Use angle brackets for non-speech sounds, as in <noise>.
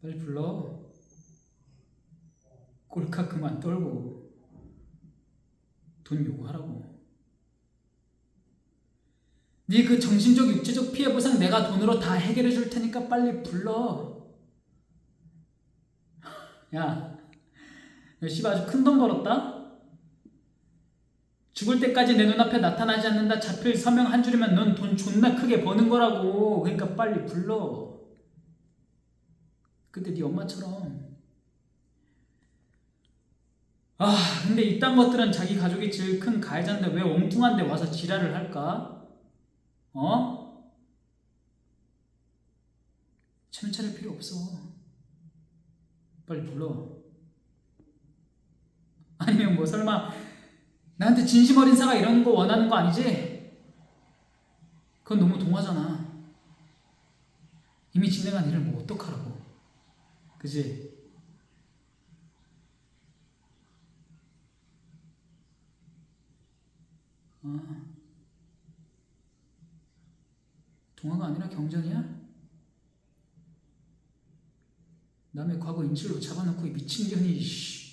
빨리 불러. 꼴카 그만 떨고 돈 요구하라고. 네 그 정신적 육체적 피해 보상 내가 돈으로 다 해결해 줄 테니까 빨리 불러. <laughs> 야, 너 씨발 아주 큰 돈 벌었다? 죽을 때까지 내 눈앞에 나타나지 않는다 잡힐 서명 한 줄이면 넌 돈 존나 크게 버는 거라고 그러니까 빨리 불러 그때 네 엄마처럼 아 근데 이딴 것들은 자기 가족이 제일 큰 가해자인데 왜 엉뚱한데 와서 지랄을 할까? 어? 체면 차릴 필요 없어 빨리 불러 아니면 뭐 설마 나한테 진심 어린 사가 이러는 거 원하는 거 아니지? 그건 너무 동화잖아. 이미 진행한 일을 뭐 어떡하라고. 그지? 아. 동화가 아니라 경전이야? 남의 과거 인질로 잡아놓고 이 미친년이 씨.